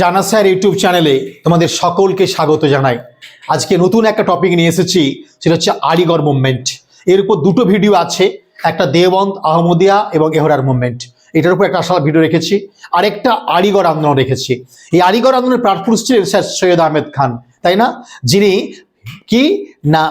জানা sir YouTube চ্যানেলে তোমাদের সকলকে স্বাগত জানাই। আজকে নতুন একটা টপিক নিয়ে এসেছি, সেটা হচ্ছে আলিগড় মুভমেন্ট এর উপর দুটো ভিডিও আছে, একটা দেওবন্দ, আহমদিয়া এবং এহরার মুভমেন্ট এটার উপর একটা আসল ভিডিও রেখেছি, আরেকটা আলিগড় আন্দোলন রেখেছি। এই আলিগড় আন্দোলনের প্রাণপুরুষ ছিলেন স্যার সৈয়দ আহমেদ খান, তাই না? যিনি কি না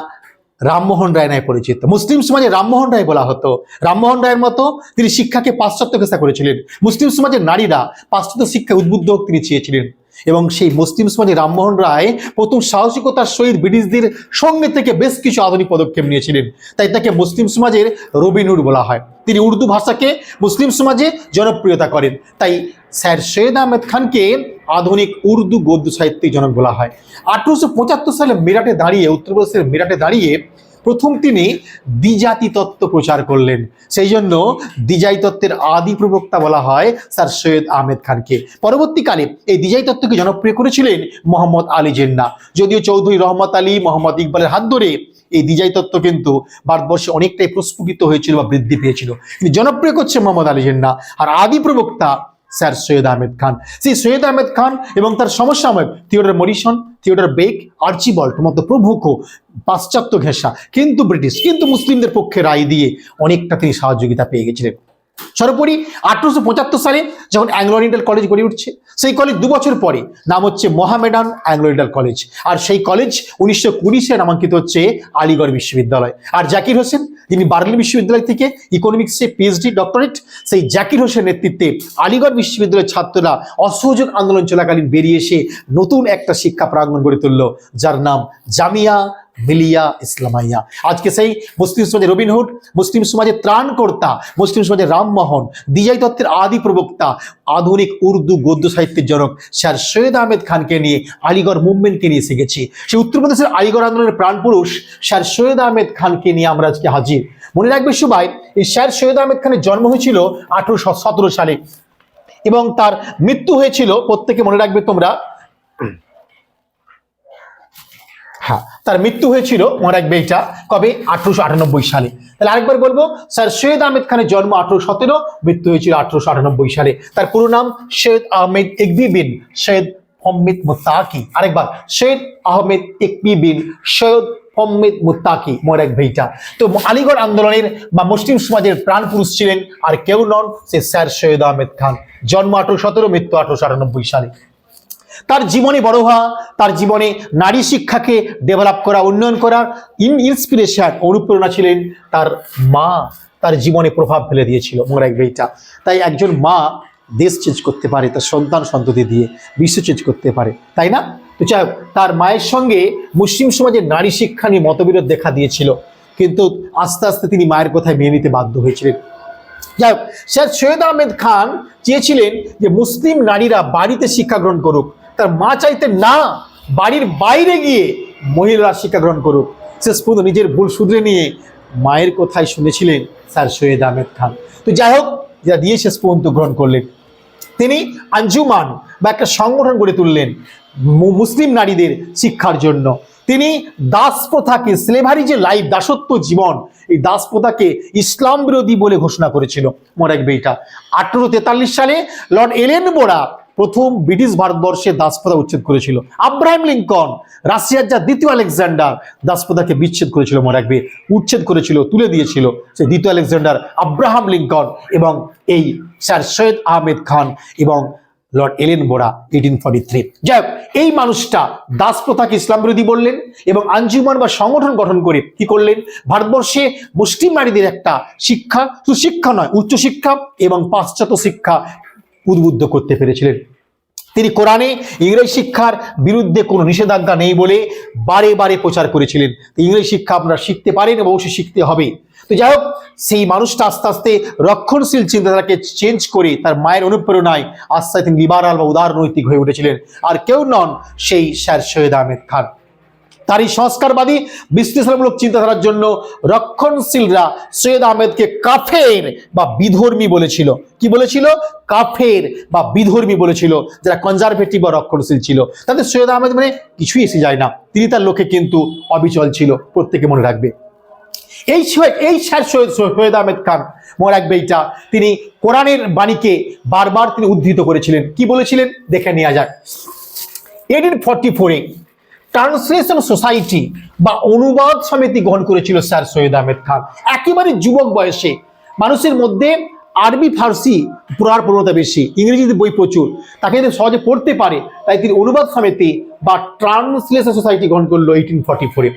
রামমোহন রায় নাই পরিচিত। মুসলিম সমাজে রামমোহন রায় বলা হতো। রামমোহন রায়ের মতো তিনি শিক্ষাকে পাশ্চাত্য পেশা করেছিলেন। মুসলিম সমাজের নারীরা পাশ্চাত্য শিক্ষা উদ্বুদ্ধ তিনি চেয়েছিলেন। এবং সেই মুসলিম সমাজে রামমোহন রায় প্রথম সাহসিকতার সহিত ব্রিটিশদের সঙ্গে থেকে বেশ কিছু আধুনিক পদক্ষেপ নিয়েছিলেন। তাই তাকে মুসলিম সমাজের রবিনুর বলা হয়। তিনি উর্দু ভাষাকে মুসলিম সমাজে জনপ্রিয়তা করেন। তাই স্যার সৈয়দ আহমেদ খানকে আধুনিক উর্দু গদ্য সাহিত্যিক জনক বলা হয়। আঠারোশো সালে মিরাটে দাঁড়িয়ে উত্তরপ্রদেশের মিরাটে দাঁড়িয়ে প্রথম তিনি দ্বিজাতি তত্ত্ব প্রচার করলেন। সেই জন্য দ্বিজাই তত্ত্বের আদি প্রবক্তা বলা হয় স্যার সৈয়দ আহমেদ খানকে। পরবর্তীকালে এই দ্বিজাই তত্ত্বকে জনপ্রিয় করেছিলেন মোহাম্মদ আলী জিন্না। যদিও চৌধুরী রহমত আলী, মোহাম্মদ ইকবালের হাত ধরে এই দ্বিজাই তত্ত্ব কিন্তু ভারতবর্ষে অনেকটাই প্রস্ফুটিত হয়েছিল বা বৃদ্ধি পেয়েছিল। কিন্তু জনপ্রিয় করছে মোহাম্মদ আলী জিন্না আর আদি প্রবক্তা স্যার সৈয়দ আহমেদ খান। সেই সৈয়দ আহমেদ খান এবং তার সমসাময়িক Theodore Morison Theodore Beck, Archibald মতো প্রভুখ পাশ্চাত্য ঘেঁষা, কিন্তু ব্রিটিশ, কিন্তু মুসলিমদের পক্ষে রায় দিয়ে অনেকটা তিনি সহযোগিতা পেয়ে গেছিলেন। সর্বোপরি আঠারোশো পঁচাত্তর সালে যখন অ্যাংলো ওরিয়েন্টাল কলেজ গড়ে উঠছে, সেই কলেজ দু বছর পরে নাম হচ্ছে মোহামেডান অ্যাংলো ওরিয়েন্টাল কলেজ। আর সেই কলেজ উনিশশো কুড়ি সালে নামাঙ্কিত হচ্ছে আলিগড় বিশ্ববিদ্যালয়। আর জাকির হোসেন, যিনি বার্লি বিশ্ববিদ্যালয় থেকে ইকোনমিক্সে পিএইচডি ডক্টরেট সেই জাকির হোসেন নেতৃত্বে আলিগড় বিশ্ববিদ্যালয়ের ছাত্ররা অসহযোগ আন্দোলন চলাকালীন বেরিয়ে এসে নতুন একটা শিক্ষা প্রাঙ্গণ গড়ে তুলল, যার নাম জামিয়া মিলিয়া ইসলামাইয়া। আজকে সেই মুসলিম সমাজের রবিনহুড, মুসলিম সমাজের ত্রাণকর্তা, মুসলিম সমাজের রামমোহন দিজাই দত্তের আদি প্রবক্তা, আধুনিক উর্দু গদ্য সাহিত্যের জনক স্যার সৈয়দ আহমেদ খানকে নিয়ে আলিগড় মুভমেন্টকে নিয়ে এসে গেছি। সেই উত্তরপ্রদেশের আলিগড় আন্দোলনের প্রাণপুরুষ স্যার সৈয়দ আহমেদ খানকে নিয়ে আমরা আজকে হাজির। মনে রাখবে সবাই, এই স্যার সৈয়দ আহমেদ খানের জন্ম হয়েছিল আঠারোশো সতেরো সালে এবং তার মৃত্যু হয়েছিল, প্রত্যেকে মনে রাখবে তোমরা হ্যাঁ তার মৃত্যু হয়েছিল মনে রাখবে এটা কবে? আঠারোশো আটানব্বই সালে। তাহলে আরেকবার বলব, স্যার সৈয়দ আহমেদ খানের জন্ম আঠারোশো সতেরো, মৃত্যু হয়েছিল আঠারোশো আটানব্বই সালে। তার পুরো নাম সৈয়দ আহমেদ ইকবি বিন সৈয়দ অমিত মুত্তাকি। আরেকবার, সৈয়দ আহমেদ ইকবি বিন সৈয়দ অমিত মুত্তাকি রাখবে এইটা তো আলিগড় আন্দোলনের বা মুসলিম সমাজের প্রাণ পুরুষ ছিলেন আর কেউ নন সে স্যার সৈয়দ আহমেদ খান। জন্ম আঠারোশো সতেরো, মৃত্যু আঠারোশো আটানব্বই সালে। তার জীবনে বড় হওয়া, তার জীবনে নারী শিক্ষাকে ডেভেলপ করা, উন্নয়ন করার ইন ইন্সপিরেশন অনুপ্রেরণা ছিলেন তার মা, তার জীবনে প্রভাব ফেলে দিয়েছিল, মনে রাখবে এটা। তাই একজন মা দেশ চেঞ্জ করতে পারে, তার সন্তান সন্ততি দিয়ে বিশ্ব চেঞ্জ করতে পারে, তাই না? তো যাই তার মায়ের সঙ্গে মুসলিম সমাজের নারী শিক্ষা নিয়ে মতবিরোধ দেখা দিয়েছিল, কিন্তু আস্তে আস্তে তিনি মায়ের কথায় মেনে নিতে বাধ্য হয়েছিলেন। যাই হোক, স্যার সৈয়দ আহমেদ খান চেয়েছিলেন যে মুসলিম নারীরা বাড়িতে শিক্ষা গ্রহণ করুক। তার মা চাইতেন না বাড়ির বাইরে গিয়ে মহিলারা শিক্ষা গ্রহণ করুক। শেষ পর্যন্ত নিজের ভুল শুধরে নিয়ে মায়ের কথাই শুনেছিলেন স্যার সৈয়দ আহমেদ খান। তো যাই হোক, যা দিয়ে শেষ পর্যন্ত গ্রহণ করলেন। তিনি আঞ্জুমান বা একটা সংগঠন গড়ে তুললেন মুসলিম নারীদের শিক্ষার জন্য। তিনি দাস প্রথাকে স্লেভারি যে লাইফ দাসত্ব জীবন, এই দাস প্রথাকে ইসলাম বিরোধী বলে ঘোষণা করেছিল। মনে রাখবে এটা। আঠারোশো তেতাল্লিশ সালে লর্ড এলেন বোরা প্রথম ব্রিটিশ ভারতবর্ষে দাসপ্রথা উচ্ছেদ করেছিল। আব্রাহিম লিঙ্কন, রাশিয়ার যা দ্বিতীয় আলেকজান্ডার, দাসপ্রথাকে বিচ্ছেদ করেছিল মনে রাখবে। উচ্ছেদ করেছিল, তুলে দিয়েছিল সে দ্বিতীয় আলেকজান্ডার আব্রাহাম লিঙ্কন এবং এই স্যার সৈয়দ আহমেদ খান এবং লর্ড এলেন বোরা এইটিন ফর্টি থ্রি যাই এই মানুষটা দাস প্রথাকে ইসলাম বিরোধী বললেন এবং আঞ্জুমান বা সংগঠন গঠন করে কি করলেন? ভারতবর্ষে মুসলিম নারীদের একটা শিক্ষা শুধু শিক্ষা নয় উচ্চ শিক্ষা এবং পাশ্চাত্য শিক্ষা উদ্বুদ্ধ করতে পেরেছিলেন। তিনি কোরআনে ইংরেজ শিক্ষার বিরুদ্ধে কোনো নিষেধাজ্ঞা নেই বলে বারে বারে প্রচার করেছিলেন। ইংরেজি শিক্ষা আপনারা শিখতে পারেন এবং অবশ্যই শিখতে হবে। তো যাই হোক, সেই মানুষটা আস্তে আস্তে রক্ষণশীল চিন্তাধারাকে চেঞ্জ করে তার মায়ের অনুপ্রেরণায় আস্তে আস্তে লিবারাল বা উদারনৈতিক হয়ে উঠেছিলেন। আর কেউ নন সেই স্যার সৈয়দ আহমেদ খান। তার এই সংস্কারবাদী, বিশ্লেষণমূলক চিন্তাধারার জন্য রক্ষণশীলরা সৈয়দ আহমেদকে কাফের বা বিধর্মী বলেছিল। কি বলেছিল? কাফের বা বিধর্মী বলেছিল, যারা কনজারভেটিভ বা রক্ষণশীল ছিল। তাদের সৈয়দ আহমেদ মানে কিছুই এসে যায় না। তিনি তার লোকে কিন্তু অবিচল ছিল, প্রত্যেকে মনে রাখবে। এই এই স্যার সৈয়দ সৈয়দ আহমেদ খান, মনে রাখবে এইটা। তিনি কোরআনের বাণীকে বারবার তিনি উদ্ধৃত করেছিলেন। কি বলেছিলেন? দেখে নেওয়া যাক। এইটিন ফর্টি ফোরে ট্রান্সলেশন সোসাইটি বা অনুবাদ সমিতি গ্রহণ করেছিল স্যার সৈয়দ আহমেদ খান। একেবারে যুবক বয়সে। মানুষের মধ্যে আরবি, ফার্সি পড়ার প্রবণতা বেশি, ইংরেজিতে বই প্রচুর। তাকে যাতে সহজে পড়তে পারে। তাই তিনি অনুবাদ সমিতি বা ট্রান্সলেশন সোসাইটি গ্রহণ করল এইটিন ফর্টি ফোরে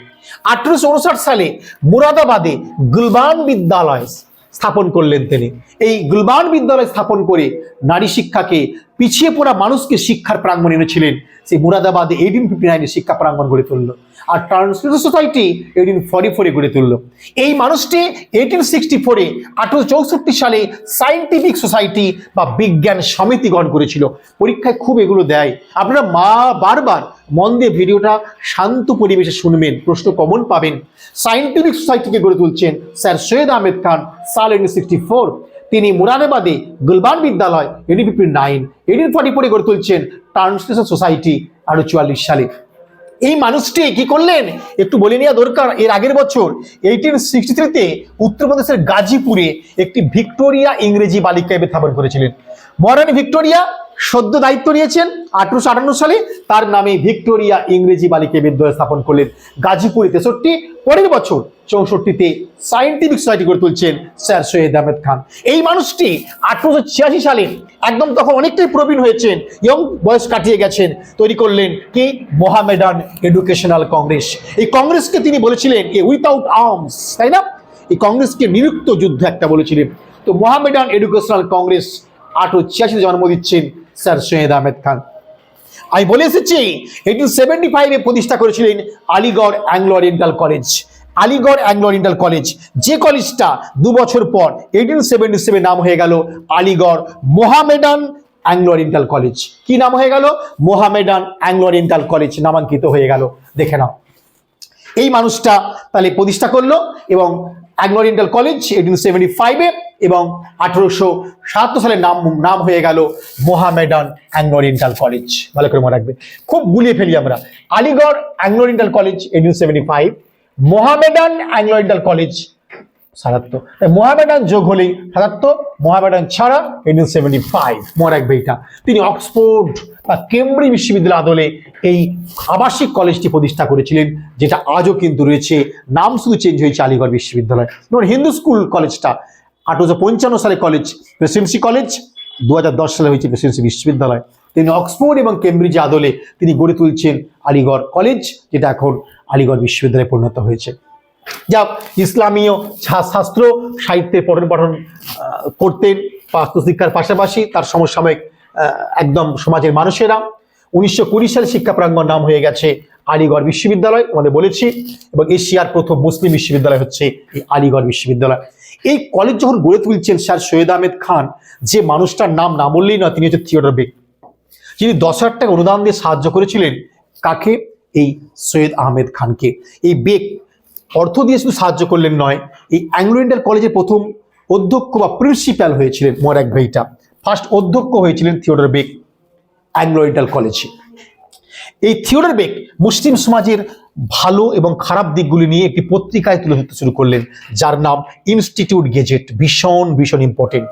আঠারোশো উনষাট সালে মুরাদাবাদে গুলবান বিদ্যালয় স্থাপন করলেন তিনি। এই গুলবান বিদ্যালয় স্থাপন করে নারী শিক্ষাকে পিছিয়ে পড়া মানুষকে শিক্ষার প্রাঙ্গণ এনেছিলেন। সেই মুরাদাবাদে এইটিন ফিফটি নাইনে শিক্ষা প্রাঙ্গণ গড়ে তুলল। আর ট্রান্সলেশন সোসাইটি এইটিন ফর্টি ফোরে গড়ে তুলল। এই মানুষটি এইটিন সিক্সটি ফোরে আঠারোশো চৌষট্টি সালে সায়েন্টিফিক সোসাইটি বা বিজ্ঞান সমিতি গঠন করেছিল। পরীক্ষায় খুব এগুলো দেয়। আপনারা মা বারবার মন দিয়ে ভিডিওটা শান্ত পরিবেশে শুনবেন, প্রশ্ন কমন পাবেন। সায়েন্টিফিক সোসাইটিকে গড়ে তুলছেন স্যার সৈয়দ আহমেদ খান সাল এইটিন সিক্সটি ফোর তিনি মুরাদাবাদে গুলবান বিদ্যালয় ফিফটি নাইন এইটিন ফর্টি ফোরে গড়ে তুলছেন ট্রান্সলেশন সোসাইটি আরও চুয়াল্লিশ সালে। এই মানুষটি কি করলেন? একটু বলে নেওয়া দরকার, এর আগের বছর এইটিন সিক্সটি থ্রিতে উত্তরপ্রদেশের গাজীপুরে একটি ভিক্টোরিয়া ইংরেজি বালিকায় স্থাপন করেছিলেন। মহারানী ভিক্টোরিয়া সদ্য দায়িত্ব নিয়েছেন আঠারোশো আটান্ন সালে। তার নামে ভিক্টোরিয়া ইংরেজি বালিকা বিদ্যালয় স্থাপন করলেন গাজীপুরে তেষট্টি, পরের বছর চৌষট্টিতে সায়েন্টিফিক সোসাইটি গড়ে তুলছেন স্যার সৈয়দ আহমেদ খান। এই মানুষটি আঠারোশো ছিয়াশি সালে একদম তখন অনেকটাই প্রবীণ হয়েছেন ইয়ং বয়স কাটিয়ে গেছেন। তৈরি করলেন কি? মোহামেডান এডুকেশনাল কংগ্রেস এই কংগ্রেসকে তিনি বলেছিলেন এ উইথাউট আর্মস তাই না? এই কংগ্রেসকে নিরুক্ত যুদ্ধ একটা বলেছিলেন। তো মোহামেডান এডুকেশনাল কংগ্রেস আঠারোশো ছিয়াশিতে জন্ম দিচ্ছেন স্যার সৈয়দ আহমেদ খান। আমি বলে এসেছি এইটিন সেভেন্টি ফাইভে প্রতিষ্ঠা করেছিলেন Aligarh Anglo Oriental college. Aligarh Anglo Oriental college, যে কলেজটা দু বছর পর এইটিন সেভেন্টি সেভেন নাম হয়ে গেল Aligarh Mohammedan Anglo Oriental college. কি নাম হয়ে গেল? মোহামেডান অ্যাংলো ওরিয়েন্টাল কলেজ নামাঙ্কিত হয়ে গেল। দেখে নাও। এই মানুষটা তাহলে প্রতিষ্ঠা করল এবং Anglo Oriental college eighteen seventy ফাইভে এবং আঠারোশো সাতাত্তর সালে নাম নাম হয়ে গেল মোহামেডান অ্যাংলো ওরিয়েন্টাল কলেজ। ভালো করে মনে রাখবে। খুব গুলিয়ে ফেলি আমরা। Aligarh Anglo Oriental college eighteen seventy five, Mohammedan Anglo Oriental college সাতাত্তর। মোহামেডান যোগ হলেই সাতাত্তর, মোহামেডান ছাড়া এইটিন সেভেন্টি ফাইভ। মনে রাখবে এটা। তিনি অক্সফোর্ড বা কেমব্রিজ বিশ্ববিদ্যালয় আদলে এই আবাসিক কলেজটি প্রতিষ্ঠা করেছিলেন, যেটা আজও কিন্তু রয়েছে। নাম শুধু চেঞ্জ হয়েছে আলিগড় বিশ্ববিদ্যালয়। যেমন হিন্দু স্কুল কলেজটা আঠারোশো পঞ্চান্ন সালে কলেজ প্রেসিডেন্সি কলেজ দু হাজার দশ সালে হয়েছে প্রেসিডেন্সি বিশ্ববিদ্যালয়। তিনি অক্সফোর্ড এবং কেমব্রিজ আদলে তিনি গড়ে তুলছেন আলিগড় কলেজ যেটা এখন আলিগড় বিশ্ববিদ্যালয়ে পরিণত হয়েছে। যা ইসলামীয় শাস্ত্র সাহিত্যে পঠন পঠন করতেন। শিক্ষার পাশাপাশি তার সমসাময়িক একদম সমাজের মানুষেরা। উনিশশো কুড়ি সালে শিক্ষা প্রাঙ্গণ নাম হয়ে গেছে আলিগড় বিশ্ববিদ্যালয় আমাদের বলেছি। এবং এশিয়ার প্রথম মুসলিম বিশ্ববিদ্যালয় হচ্ছে এই আলিগড় বিশ্ববিদ্যালয়। এই কলেজ যখন গড়ে তুলছেন স্যার সৈয়দ আহমেদ খান, যে মানুষটার নাম না বললেই নয়, তিনি হচ্ছে থিয়েটার বেগ যিনি দশ হাজার টাকা অনুদান দিয়ে সাহায্য করেছিলেন, কাকে? এই সৈয়দ আহমেদ খানকে। এই বেগ অর্থ দিয়ে শুধু সাহায্য করলেন নয়, এই অ্যাংলো ইন্ডিয়ান কলেজের প্রথম অধ্যক্ষ বা প্রিন্সিপাল হয়েছিলেন মোরাক ভাইটা। ফার্স্ট অধ্যক্ষ হয়েছিলেন থিওডর বেগ অ্যাংলো ইন্ডিয়ান কলেজে এই থিওডর বেগ মুসলিম সমাজের ভালো এবং খারাপ দিকগুলি নিয়ে একটি পত্রিকায় তুলে ধরতে শুরু করলেন, যার নাম ইনস্টিটিউট গেজেট ভীষণ ভীষণ ইম্পর্টেন্ট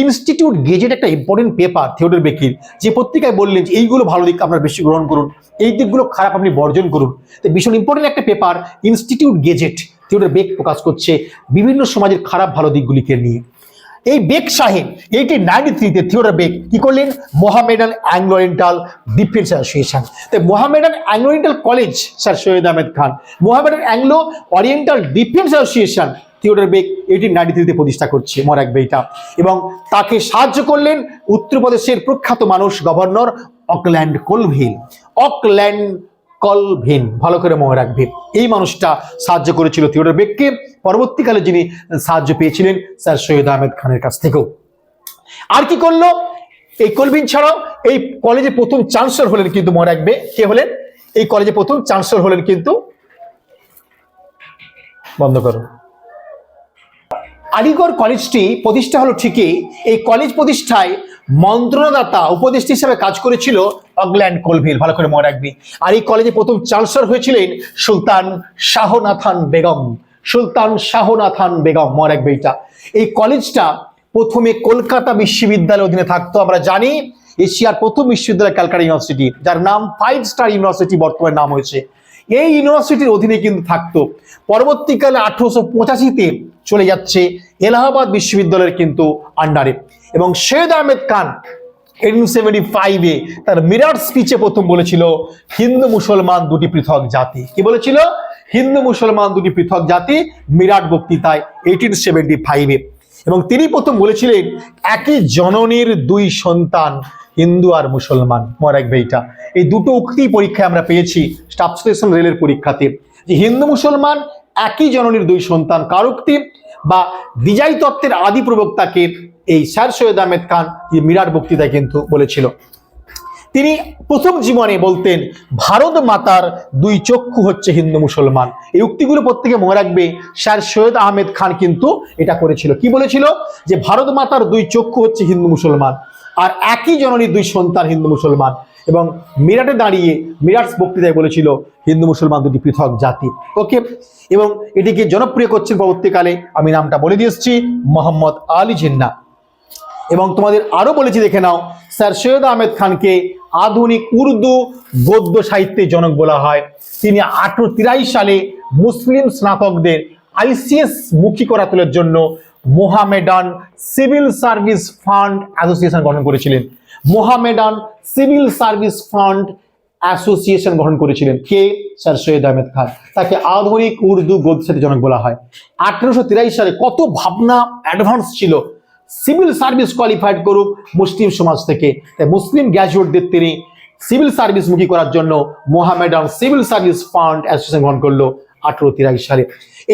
ইনস্টিটিউট গেজেট একটা ইম্পর্টেন্ট পেপার থিওডর বেকির যে পত্রিকায় বললেন যে এইগুলো ভালো দিক আপনার বেশি গ্রহণ করুন, এই দিকগুলো খারাপ আপনি বর্জন করুন। তো ভীষণ ইম্পর্টেন্ট একটা paper institute gazette Theodore Beck প্রকাশ করছে বিভিন্ন সমাজের খারাপ, ভালো দিকগুলিকে নিয়ে। এই বেগ সাহেব এইটি নাইনটি থ্রিতে থিওডর বেগ কি করলেন? Mohammedan Anglo Oriental defence association তাই Mohammedan Anglo Oriental college, sir Syed Ahmed Khan. Mohammedan Anglo Oriental defence association Theodore Beck eighteen ninety থ্রিতে প্রতিষ্ঠা করছে মরাক বেইটা এবং তাকে সাহায্য করলেন উত্তরপ্রদেশের প্রখ্যাত মানুষ governor Auckland Colvin. Auckland Colvin ভালো করে মনে রাখবেন এই মানুষটা সাহায্য করেছিল থিওডর বেগকে। পরবর্তীকালে যিনি সাহায্য পেয়েছিলেন, স্যার সৈয়দ আহমেদ খানের কাছ থেকেও। আর কি করল? এই কলভিন ছাড়াও এই কলেজে প্রথম চান্সেলর হলেন কিন্তু, মনে রাখবে, কে হলেন? এই কলেজে প্রথম চান্সেলর হলেন কিন্তু, বন্ধ করো। আলিগড় কলেজটি প্রতিষ্ঠা হলো ঠিকই। এই কলেজ প্রতিষ্ঠায় মন্ত্রণাদাতা উপদেষ্টা হিসেবে কাজ করেছিল অগল্যান্ড কোলভিল, ভালো করে মনে রাখবি। আর এই কলেজে প্রথম চান্সেলর হয়েছিলেন সুলতান শাহনাথান বেগম। সুলতান শাহনাথান বেগম মরাক বেইটা এই কলেজটা প্রথমে কলকাতা বিশ্ববিদ্যালয়ের অধীনে থাকতো, আমরা জানি। এশিয়ার প্রথম বিশ্ববিদ্যালয় ক্যালকাটা ইউনিভার্সিটি, যার নাম ফাইভ স্টার ইউনিভার্সিটি বর্তমানে নাম হয়েছে। এই ইউনিভার্সিটির অধীনে কিন্তু থাকতো। পরবর্তীকালে আঠারোশো পঁচাশিতে চলে যাচ্ছে এলাহাবাদ বিশ্ববিদ্যালয়ের কিন্তু আন্ডারে এবং সৈয়দ আহমেদ খান সেভেন্টি ফাইভে তার মিরাট স্পিচে প্রথম বলেছিল, হিন্দু মুসলমান দুটি পৃথক জাতি। কি বলেছিল? হিন্দু মুসলমান দুটি পৃথক জাতি মিরাট বক্তৃতায় এইটিন সেভেন্টি ফাইভে এবং তিনি প্রথম বলেছিলেন, একই জননীর দুই সন্তান, হিন্দু আর মুসলমান। মরাক বেইটা এই দুটো উক্তি পরীক্ষায় আমরা পেয়েছি স্টাফ স্টেশন রেলের পরীক্ষাতে হিন্দু মুসলমান একই জননীর দুই সন্তান কারুক্তি বা দ্বিজাই তত্ত্বের আদি প্রবক্তাকে এই স্যার সৈয়দ আহমেদ খান মিরাট বক্তৃতায় কিন্তু বলেছিল। তিনি প্রথম জীবনে বলতেন, ভারত মাতার দুই চক্ষু হচ্ছে হিন্দু মুসলমান। এই উক্তিগুলো প্রত্যেকে মনে রাখবে, স্যার সৈয়দ আহমেদ খান কিন্তু এটা করেছিল। কি বলেছিল? যে, ভারত মাতার দুই চক্ষু হচ্ছে হিন্দু মুসলমান, আর একই জননীর দুই সন্তান হিন্দু মুসলমান। এবং মিরাটে দাঁড়িয়ে মিরাট বক্তৃতায় বলেছিল, হিন্দু, মুসলমান দুটি পৃথক জাতি। ওকে, এবং এটিকে জনপ্রিয় করছেন পরবর্তীকালে, আমি নামটা বলে দিয়ে এসেছি, মোহাম্মদ আলী জিন্না। এবং তোমাদের আরও বলেছি, দেখে নাও, স্যার সৈয়দ আহমেদ খানকে আধুনিক উর্দু গদ্য সাহিত্যের জনক বলা হয়। তিনি আঠারো সালে মুসলিম স্নাতকদের আইসিএস মুখী করা তোলার জন্য Mohammedan civil service fund association গঠন করেছিলেন। Mohammedan civil service fund association গঠন করেছিলেন। কে? স্যার সৈয়দ আহমেদ খান। তাকে আধুনিক উর্দু গদ্য সাহিত্যের জনক বলা হয়। আঠারোশো সালে কত ভাবনা অ্যাডভান্স ছিল? সিভিল সার্ভিস কোয়ালিফাইড করুক মুসলিম সমাজ থেকে। তাই মুসলিম গ্র্যাজুয়েটদের তিনি সিভিল সার্ভিস মুখী করার জন্য Mohammedan civil service fund association গ্রহণ করল। আঠারো তিরাশি সালে।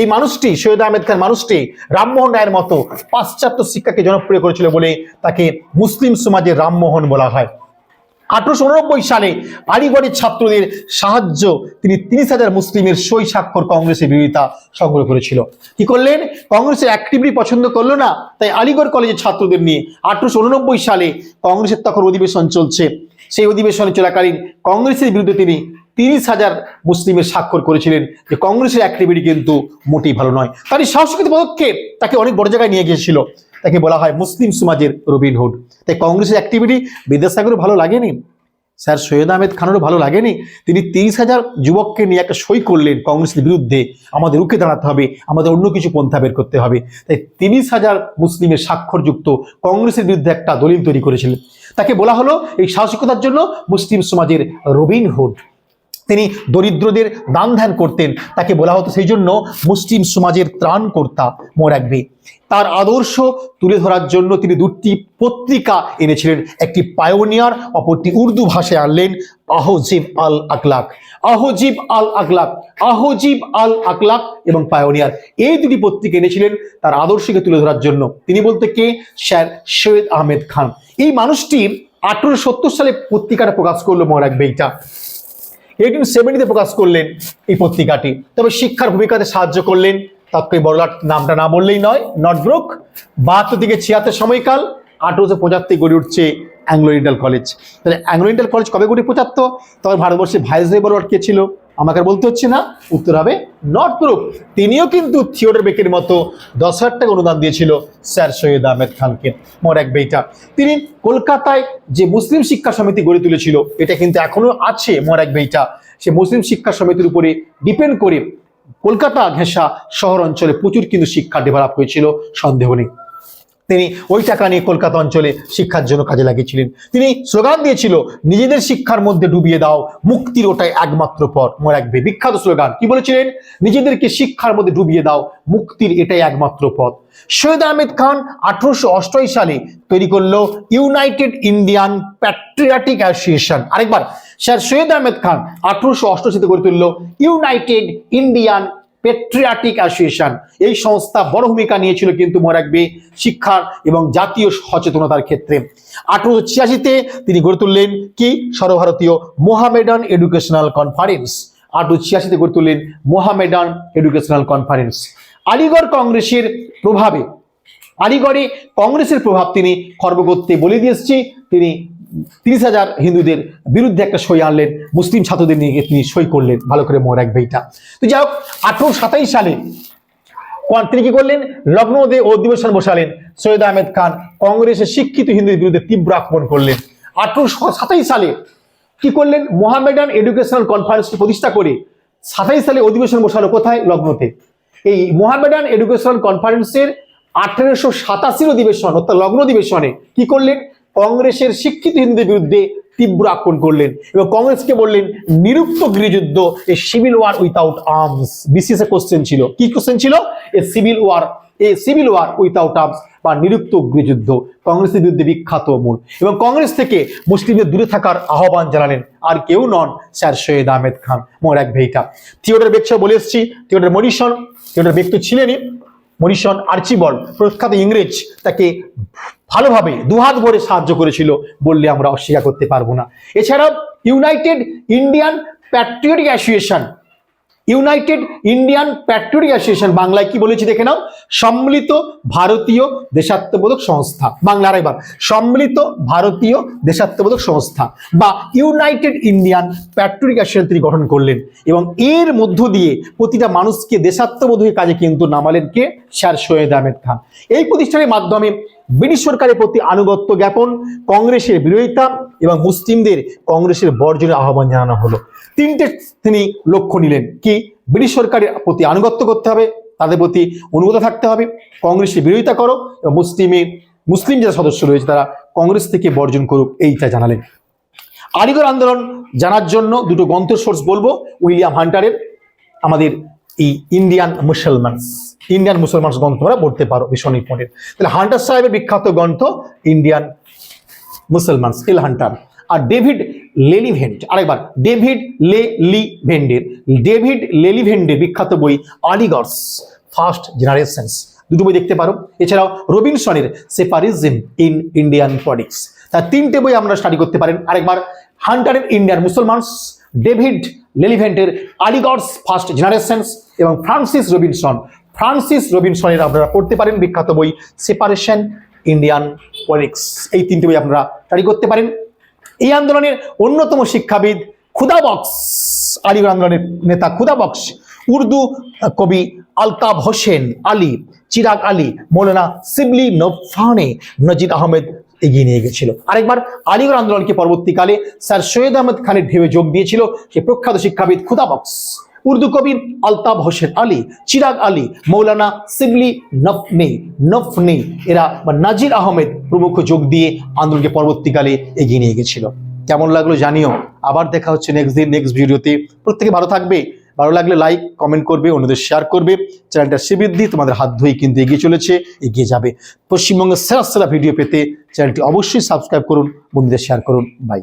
এই মানুষটি, সৈয়দ আহমেদ খান মানুষটি রামমোহন রায়ের মতো পাশ্চাত্য শিক্ষাকে জনপ্রিয় করেছিল বলে তাকে মুসলিম সমাজের রামমোহন বলা হয়। আঠারোশো উননব্বই সালে আলিগড়ের ছাত্রদের সাহায্য তিনি তিরিশ হাজার মুসলিমের সই স্বাক্ষর কংগ্রেসের বিরোধিতা সংগ্রহ করেছিল। কি করলেন? কংগ্রেসের অ্যাক্টিভিটি পছন্দ করল না, তাই আলিগড় কলেজের ছাত্রদের নিয়ে আঠারোশো উননব্বই সালে কংগ্রেসের তখন অধিবেশন চলছে। সেই অধিবেশনে চলাকালীন কংগ্রেসের বিরুদ্ধে তিনি তিরিশ হাজার মুসলিমের স্বাক্ষর করেছিলেন যে কংগ্রেসের অ্যাক্টিভিটি কিন্তু মোটেই ভালো নয়। তার এই সাহসিকতা পদক্ষেপ তাকে অনেক বড় জায়গায় নিয়ে গিয়েছিল। তাকে বলা হয় মুসলিম সমাজের রবিনহুড তাই কংগ্রেসের অ্যাক্টিভিটি বিদ্যাসাগরও ভালো লাগেনি, স্যার সৈয়দ আহমেদ খানেরও ভালো লাগেনি। তিনি তিরিশ হাজার যুবককে নিয়ে একটা সই করলেন কংগ্রেসের বিরুদ্ধে। আমাদের রুখে দাঁড়াতে হবে, আমাদের অন্য কিছু পন্থা বের করতে হবে। তাই তিরিশ হাজার মুসলিমের স্বাক্ষরযুক্ত কংগ্রেসের বিরুদ্ধে একটা দলিল তৈরি করেছিলেন। তাকে বলা হলো এই সাহসিকতার জন্য মুসলিম সমাজের রবিনহুড তিনি দরিদ্রদের দান ধ্যান করতেন। তাকে বলা হতো সেই জন্য মুসলিম সমাজের ত্রাণকর্তা মনে রাখবে তার আদর্শ তুলে ধরার জন্য তিনি দুটি পত্রিকা এনেছিলেন। একটি পায়োনিয়ার, অপরটি উর্দু ভাষায় আনলেন, আহজিব আল আকলাক আহজিব আল আকলাক আহজিব আল আকলাক এবং পায়োনিয়ার। এই দুটি পত্রিকা এনেছিলেন তার আদর্শকে তুলে ধরার জন্য। তিনি বলতে কে? স্যার সৈয়দ আহমেদ খান। এই মানুষটি আঠারোশো সত্তর সালে পত্রিকাটা প্রকাশ করল মনে রাখবে এইটা। এইটিন সেভেন্টিতে প্রকাশ করলেন এই পত্রিকাটি। তবে শিক্ষার ভূমিকাতে সাহায্য করলেন তাকে বড়লাট নামটা না বললেই নয় নটব্রুক বাহাত্তর থেকে ছিয়াত্তর সময়কাল, আঠেরোশো পঁচাত্তর গড়ে উঠছে অ্যাংলো ইন্ডিয়াল কলেজ তাহলে অ্যাংলো ইন্ডিয়াল কলেজ কবে গড়ে পঁচাত্তর? তবে ভারতবর্ষে ভাইসরয় বড়লাট কে ছিল? আমাকে বলতে হচ্ছে না। উত্তর হবে নটব্রুক তিনিও কিন্তু থিওডর বেকের মতো দশ হাজার টাকা অনুদান দিয়েছিল স্যার সৈয়দ আহমেদ খানকে। মোর এক বেইটা তিনি কলকাতায় যে মুসলিম শিক্ষা সমিতি গড়ে তুলেছিল, এটা কিন্তু এখনও আছে মোর এক বেইটা সে মুসলিম শিক্ষা সমিতির উপরে ডিপেন্ড করে কলকাতা ঘেঁষা শহর অঞ্চলে প্রচুর কিন্তু শিক্ষা ডেভেলপ হয়েছিল, সন্দেহ নেই। তিনি ওই টাকা নিয়ে কলকাতা অঞ্চলে শিক্ষার জন্য কাজে লাগিয়েছিলেন। তিনি স্লোগান দিয়েছিল, নিজেদের শিক্ষার মধ্যে ডুবিয়ে দাও, মুক্তির ওটাই একমাত্র পথ। মনে রাখবে, বিখ্যাত স্লোগান। কি বলেছিলেন? নিজেদেরকে শিক্ষার মধ্যে ডুবিয়ে দাও, মুক্তির এটাই একমাত্র পথ। সৈয়দ আহমেদ খান আঠারোশো অষ্টআশি সালে তৈরি করল ইউনাইটেড ইন্ডিয়ান প্যাট্রিয়াটিক অ্যাসোসিয়েশন। আরেকবার, স্যার সৈয়দ আহমেদ খান আঠারোশো অষ্টআশিতে গড়ে তুললো ইউনাইটেড ইন্ডিয়ান পেট্রিয়াটিক অ্যাসোসিয়েশন এই সংস্থা বড় ভূমিকা নিয়েছিল কিন্তু মনে রাখবে শিক্ষার এবং জাতীয় সচেতনতার ক্ষেত্রে। আঠারোশো ছিয়াশিতে তিনি গড়ে তুললেন কি? সর্বভারতীয় মোহামেডান এডুকেশনাল কনফারেন্স। আঠারোশো ছিয়াশিতে গড়ে তুললেন মোহামেডান এডুকেশনাল কনফারেন্স। আলিগড় কংগ্রেসের প্রভাবে, আলিগড়ে কংগ্রেসের প্রভাব তিনি খর্ব করতে বলে দিয়ে এসেছি তিনি তিরিশ হাজার হিন্দুদের বিরুদ্ধে একটা সই আনলেন, মুসলিম ছাত্রদের নিয়ে তিনি সই করলেন, ভালো করে মনে রাখবে এটা তো যাই হোক আঠারোশো সালে তিনি কি করলেন? লগ্নদে অধিবেশন বসালেন। সৈয়দ আহমেদ খান কংগ্রেসের শিক্ষিত হিন্দুদের বিরুদ্ধে তীব্র আক্রমণ করলেন। আঠারোশো সাতাইশ সালে কি করলেন? মোহামেডান এডুকেশনাল কনফারেন্সকে প্রতিষ্ঠা করে সাতাইশ সালে অধিবেশন বসালো কোথায়? লগ্নতে। এই মোহামেডান এডুকেশনাল কনফারেন্সের আঠারোশো সাতাশির অধিবেশন, অর্থাৎ লগ্ন অধিবেশনে কি করলেন? কংগ্রেসের শিক্ষিত হিন্দুদের বিরুদ্ধে তীব্র আক্রমণ করলেন এবং কংগ্রেসকে বললেন, নিরুক্ত গৃহযুদ্ধ a civil war without arms BCS a question ছিল। কি কোশ্চেন ছিল? A civil war a civil war without arms বা নিরুক্ত গৃহযুদ্ধ। কংগ্রেসের বিরুদ্ধে বিখ্যাত মূল। এবং কংগ্রেস থেকে মুসলিমদের দূরে থাকার আহ্বান জানালেন আর কেউ নন স্যার সৈয়দ আহমেদ খান, মোর এক ভেইটা। থিওডার বেকসা বলে এসেছি, থিওডার মরিসন থিওডার বেক তো ছিলেনই। মরিসন আর্চিবল, প্রখ্যাত ইংরেজ, তাকে ভালোভাবে দুহাত ভরে সাহায্য করেছিল বললে আমরা অস্বীকার করতে পারব না। এছাড়াও United Indian Patriotic Association United Indian Patriotic Association, বাংলায় কি বলেছি দেখে নাও? সম্মিলিত ভারতীয় দেশাত্মবোধক সংস্থা। বাংলার এবার, সম্মিলিত ভারতীয় দেশাত্মবোধক সংস্থা বা ইউনাইটেড ইন্ডিয়ান প্যাট্রিয়টিক অ্যাসোসিয়েশন তিনি গঠন করলেন এবং এর মধ্য দিয়ে প্রতিটা মানুষকে দেশাত্মবোধকের কাজে কিন্তু নামালেন কে? স্যার সৈয়দ আহমেদ খান। এই প্রতিষ্ঠানের মাধ্যমে ব্রিটিশ সরকারের প্রতি আনুগত্য জ্ঞাপন, কংগ্রেসের বিরোধিতা এবং মুসলিমদের কংগ্রেসের বর্জনের আহ্বান জানানো হলো। তিনটে তিনি লক্ষ্য নিলেন। কি? ব্রিটিশ সরকারের প্রতি আনুগত্য করতে হবে, তাদের প্রতি অনুগত থাকতে হবে কংগ্রেসের বিরোধিতা করো এবং মুসলিমের মুসলিম যারা সদস্য রয়েছে তারা কংগ্রেস থেকে বর্জন করুক এইটা জানালেন। আলিগড় আন্দোলন জানার জন্য দুটো গ্রন্থ সোর্স বলব, উইলিয়াম হান্টারের, আমাদের এই ইন্ডিয়ান মুসলমানস। ইন্ডিয়ান মুসলমানস গ্রন্থ তোমরা পড়তে পারো, ভীষণ ইম্পর্টেন্ট তাহলে হান্টার সাহেবের বিখ্যাত গ্রন্থ, ইন্ডিয়ান মুসলমানস, এল হান্টার। আর ডেভিড লেলিভেন্ট, আরেকবার, ডেভিড লে ভেন্ডের ডেভিড লেলিভেন্ডের বিখ্যাত বই আলিগড়স ফার্স্ট জেনারেশনস। দুটো বই দেখতে পারো। এছাড়াও রবিনসনের সেপারিজম ইন ইন্ডিয়ান পলিটিক্স। তার তিনটে বই আমরা স্টাডি করতে পারেন। আরেকবার হান্টারের ইন্ডিয়ান মুসলমানস, ডেভিড লেলিভেন্টের আলিগড়স ফার্স্ট জেনারেশনস এবং ফ্রান্সিস রবিনসন। ফ্রান্সিস রবিনসনের আপনারা পড়তে পারেন বিখ্যাত বই সেপারেশন ইন্ডিয়ান পলিটিক্স। এই তিনটে বই আপনারা স্টাডি করতে পারেন। এই আন্দোলনের অন্যতম শিক্ষাবিদ খুদাবক্স আলিগড় আন্দোলনের নেতা খুদাবক্স উর্দু কবি আলতাব হোসেন আলী, চিরাগ আলী, মৌলানা সিবলি নফানে নজির আহমেদ এগিয়ে নিয়ে গেছিল। আরেকবার আলিগড় আন্দোলনকে পরবর্তীকালে স্যার সৈয়দ আহমেদ খানের ঢেউয়ে যোগ দিয়েছিল সে প্রখ্যাত শিক্ষাবিদ খুদাবক্স উর্দু কবি আলতাব হোসেন আলী, চিরাগ আলী, মৌলানা সিবলি নফনে নফনে এরা বা নাজির আহমেদ প্রমুখ যোগ দিয়ে আন্দোলনকে পরবর্তীকালে এগিয়ে নিয়ে গেছিল। কেমন লাগল জানিও। আবার দেখা হচ্ছে নেক্সট দিন নেক্সট ভিডিওতে প্রত্যেকে ভালো থাকবে। ভালো লাগলে লাইক কমেন্ট করবে, অন্যদের শেয়ার করবে। চ্যানেলটা শ্রীবৃদ্ধি, তোমাদের হাত ধুয়ে কিন্তু এগিয়ে চলেছে, এগিয়ে যাবে। পশ্চিমবঙ্গের সেরা সেরা ভিডিও পেতে চ্যানেলটি অবশ্যই সাবস্ক্রাইব করুন, বন্ধুদের শেয়ার করুন। বাই